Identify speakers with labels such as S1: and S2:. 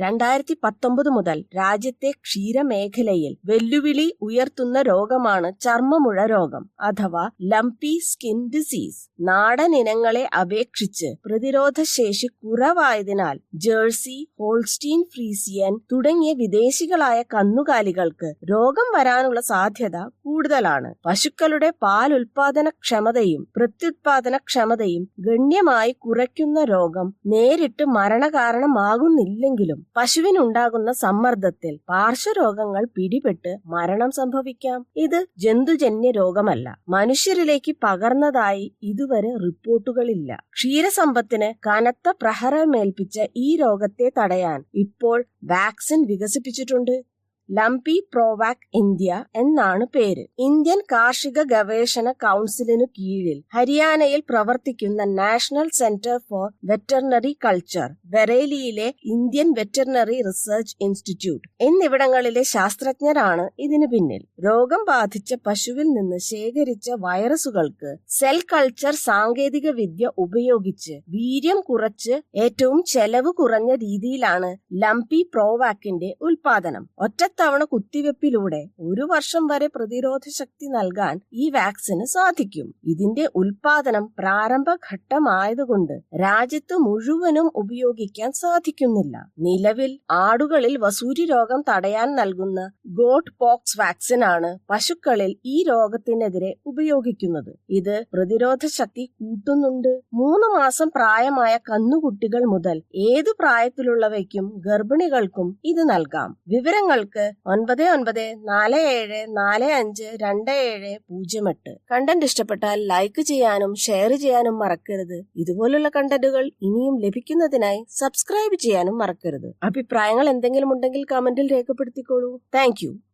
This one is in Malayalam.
S1: രണ്ടായിരത്തി പത്തൊമ്പത് മുതൽ രാജ്യത്തെ ക്ഷീരമേഖലയിൽ വെല്ലുവിളി ഉയർത്തുന്ന രോഗമാണ് ചർമ്മമുഴ രോഗം അഥവാ ലംപി സ്കിൻ ഡിസീസ്. നാടൻ ഇനങ്ങളെ അപേക്ഷിച്ച് പ്രതിരോധശേഷി കുറവായതിനാൽ ജേഴ്സി ഹോൾസ്റ്റീൻ ഫ്രീസിയൻ തുടങ്ങിയ വിദേശികളായ കന്നുകാലികൾക്ക് രോഗം വരാനുള്ള സാധ്യത കൂടുതലാണ്. പശുക്കളുടെ പാൽ ഉൽപാദന ക്ഷമതയും പ്രത്യുത്പാദന ക്ഷമതയും ഗണ്യമായി കുറയ്ക്കുന്ന രോഗം നേരിട്ട് മരണകാരണമാകുന്നില്ലെങ്കിലും പശുവിനുണ്ടാകുന്ന സമ്മർദ്ദത്തിൽ പാർശ്വരോഗങ്ങൾ പിടിപെട്ട് മരണം സംഭവിക്കാം. ഇത് ജന്തുജന്യ രോഗമല്ല. മനുഷ്യരിലേക്ക് പകർന്നതായി ഇതുവരെ റിപ്പോർട്ടുകളില്ല. ക്ഷീരസമ്പത്തിന് കനത്ത പ്രഹരമേൽപ്പിച്ച ഈ രോഗത്തെ തടയാൻ ഇപ്പോൾ വാക്സിൻ വികസിപ്പിച്ചിട്ടുണ്ട്. ലംപി പ്രോവാക് ഇന്ത്യ എന്നാണ് പേര്. ഇന്ത്യൻ കാർഷിക ഗവേഷണ കൗൺസിലിനു കീഴിൽ ഹരിയാനയിൽ പ്രവർത്തിക്കുന്ന national centre for veterinary culture ബറേലിയിലെ Indian veterinary research institute എന്നിവിടങ്ങളിലെ ശാസ്ത്രജ്ഞരാണ് ഇതിനു പിന്നിൽ. രോഗം ബാധിച്ച പശുവിൽ നിന്ന് ശേഖരിച്ച വൈറസുകൾക്ക് സെൽ കൾച്ചർ സാങ്കേതിക വിദ്യ ഉപയോഗിച്ച് വീര്യം കുറച്ച് ഏറ്റവും ചെലവ് കുറഞ്ഞ രീതിയിലാണ് ലംപി പ്രോവാക്കിന്റെ ഉൽപാദനം. ഒറ്റ തവണ കുത്തിവെപ്പിലൂടെ ഒരു വർഷം വരെ പ്രതിരോധ ശക്തി നൽകാൻ ഈ വാക്സിന് സാധിക്കും. ഇതിന്റെ ഉൽപാദനം പ്രാരംഭഘട്ടമായതുകൊണ്ട് രാജ്യത്ത് മുഴുവനും ഉപയോഗിക്കാൻ സാധിക്കുന്നില്ല. നിലവിൽ ആടുകളിൽ വസൂരി രോഗം തടയാൻ നൽകുന്ന ഗോട്ട് പോക്സ് വാക്സിനാണ് പശുക്കളിൽ ഈ രോഗത്തിനെതിരെ ഉപയോഗിക്കുന്നത്. ഇത് പ്രതിരോധ ശക്തി കൂട്ടുന്നുണ്ട്. മൂന്ന് മാസം പ്രായമായ കന്നുകുട്ടികൾ മുതൽ ഏതു പ്രായത്തിലുള്ളവയ്ക്കും ഗർഭിണികൾക്കും ഇത് നൽകാം. വിവരങ്ങൾക്ക് ഒൻപത് ഒൻപത് നാല് ഏഴ് നാല് അഞ്ച് രണ്ട് ഏഴ് പൂജ്യം എട്ട്. കണ്ടന്റ് ഇഷ്ടപ്പെട്ടാൽ ലൈക്ക് ചെയ്യാനും ഷെയർ ചെയ്യാനും മറക്കരുത്. ഇതുപോലുള്ള കണ്ടന്റുകൾ ഇനിയും ലഭിക്കുന്നതിനായി സബ്സ്ക്രൈബ് ചെയ്യാനും മറക്കരുത്. അഭിപ്രായങ്ങൾ എന്തെങ്കിലും ഉണ്ടെങ്കിൽ കമന്റിൽ രേഖപ്പെടുത്തിക്കോളൂ. താങ്ക്